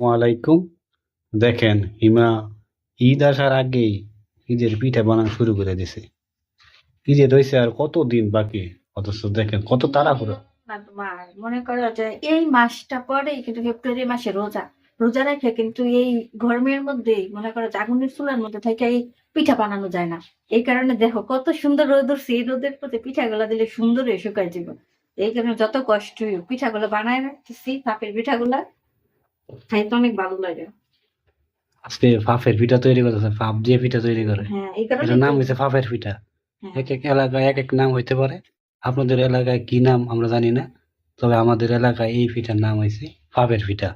ওয়ালাইকুম দেখেন, হিমা ঈদ আসার আগেই ঈদের পিঠা বানানো শুরু করে দিছে। ঈদে রয়েছে আর কত দিন বাকি? অথচ দেখেন, কত তাড়াহুড়ো। মনে করো যে এই মাসটা পরে কিন্তু ফেব্রুয়ারি মাসে রোজা। রোজা রেখে কিন্তু এই গরমের মধ্যে মনে করো যে আগুনের চুলার মধ্যে থেকে এই পিঠা বানানো যায় না। এই কারণে দেখো, কত সুন্দর রোদ উঠছে। রোদের প্রতি পিঠাগুলো দিলে সুন্দর শুকায় যাব। এই কারণে যত কষ্ট পিঠাগুলো বানায় রাখতেছি ফাপের পিঠাগুলা খাইতে অনেক ভালো লাগে। আজকে ফাফের পিঠা তৈরি করতেছে ফাফ দিয়ে পিঠা তৈরি করে। হ্যাঁ এই কারণে এটার নাম হয়েছে ফাফের পিঠা। হ্যাঁ। এক এক এলাকায় এক এক নাম হইতে পারে। আপনাদের এলাকায় কি নাম আমরা জানি না তবে আমাদের এলাকায় এই পিঠার নাম হয়েছে ফাফের পিঠা।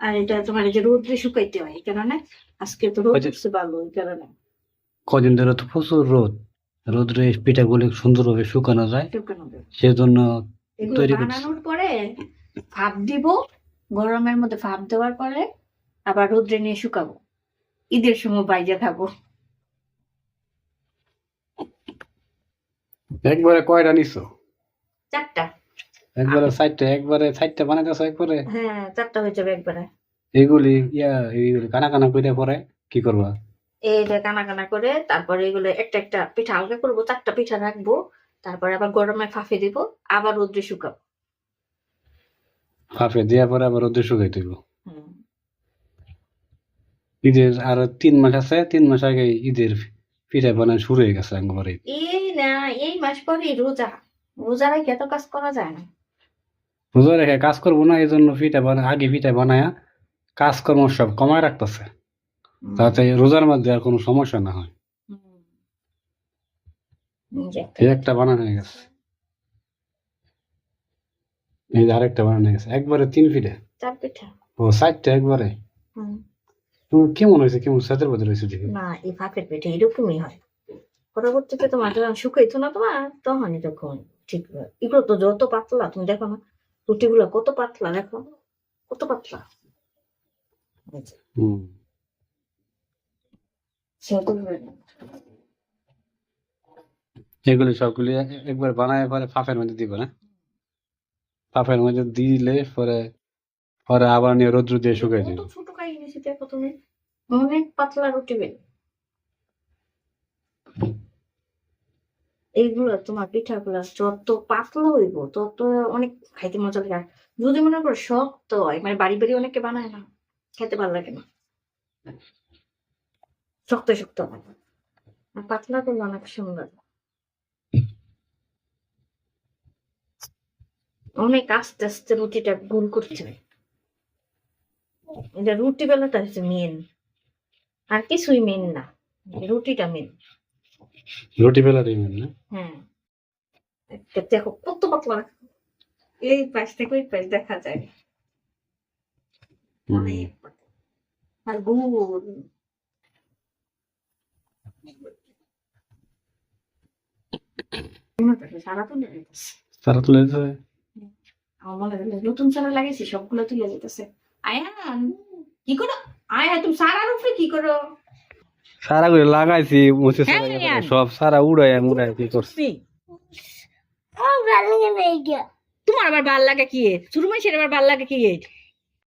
আর এটা তোমার যে রোদ্রে শুকাইতে হয় এই কারণে আজকে তো রোদ উঠছে ভালো এই কারণে। কদিন ধরে তো প্রচুর রোদ। রোদ্রে এই পিঠাগুলি সুন্দরভাবে শুকানো যায়। শুকানো যায়। সেজন্য তৈরি। বানানোর পরে ভাপ দিব গরমের মধ্যে ভাপ দেওয়ার পরে আবার রোদ্রে নিয়ে শুকাবো। ঈদের সময় বাইরে খাব। একবারে কয়টা নিছো? চারটা। একবারে সাইডটা একবারে সাইডটা বানাইতেছো একবারে? হ্যাঁ চারটা হয়ে যাবে একবারে। এগুলি ইয়া এইগুলি কানা কানা করে পরে কি করবা? এই যে কানা কানা করে তারপরে এগুলো একটা একটা পিঠা হালকা করব চারটা পিঠা রাখব তারপরে আবার গরমে ফাঁফে দিব আবার রোদ্রে শুকাবো। ফাফে দেওয়ার পরে আবার রোদে শুকাই দিব ঈদের আর তিন মাস আছে তিন মাস আগে ঈদের পিঠা বানানো শুরু হয়ে গেছে একবারে এই না এই মাস পরে রোজা। রোজা রেখে এত কাজ করা যায় না। রোজা রেখে কাজ করব না এই জন্য পিঠা বানা আগে পিঠা বানায়া কাজকর্ম সব কমায় রাখতেছে। তাতে রোজার মধ্যে আর কোনো সমস্যা না হয়। একটা বানানো হয়ে গেছে। এই যে আরেকটা বানানো গেছে একবারে তিন ফিটে? চার পিঠা ও সাইডটা একবারে? তোমার কেমন হয়েছে? কেমন রয়েছে দেখি না এই ফাঁকের পেটে এরকমই হয়। পরবর্তীতে তোমার যখন শুকাইতো না তোমার তখন ঠিক এগুলো তো যত পাতলা তুমি দেখো না রুটিগুলো কত পাতলা দেখো কত পাতলা। হুম। এগুলি সবগুলি একবার বানায় পরে ফাফের মধ্যে দিব না? ফাফের মধ্যে দিলে পরে পরে আবার নিয়ে রৌদ্র দিয়ে শুকাই কত ছোট নিয়েছি দেখো তুমি? অনেক পাতলা রুটি বের এইগুলো তোমার পিঠাগুলো যত পাতলা হইব তত অনেক খাইতে মজা লাগে। যদি মনে করো শক্ত হয় মানে বাড়ি বাড়ি অনেকে বানায় না খেতে ভালো লাগে না। শক্ত শক্ত হয়। আর পাতলা করলে অনেক সুন্দর। অনেক আস্তে আস্তে রুটিটা গোল করতে হয় এটা রুটি বেলাটা হচ্ছে মেন আর কিছুই মেন না। রুটিটা মেন রুটি বেলা দিবেন না? হ্যাঁ। দেখো কত পাতলা। এই পাশ থেকে ওই পাশ দেখা যায়। আর গুড়। সারা তুলে তারা তুলে। আমার নতুন সারা লাগিয়েছি সবগুলো তুলে যেতেছে আয়ান কি করো? আয়া তুমি সারার উপরে কি করো? সারা করে লাগাইছি মুছে হ্যাঁ, সারা। সব সারা উড়াই মুড়াই কি করছি? তোমার আবার ভালো লাগে কি শুরু মাসের আবার ভালো লাগে কি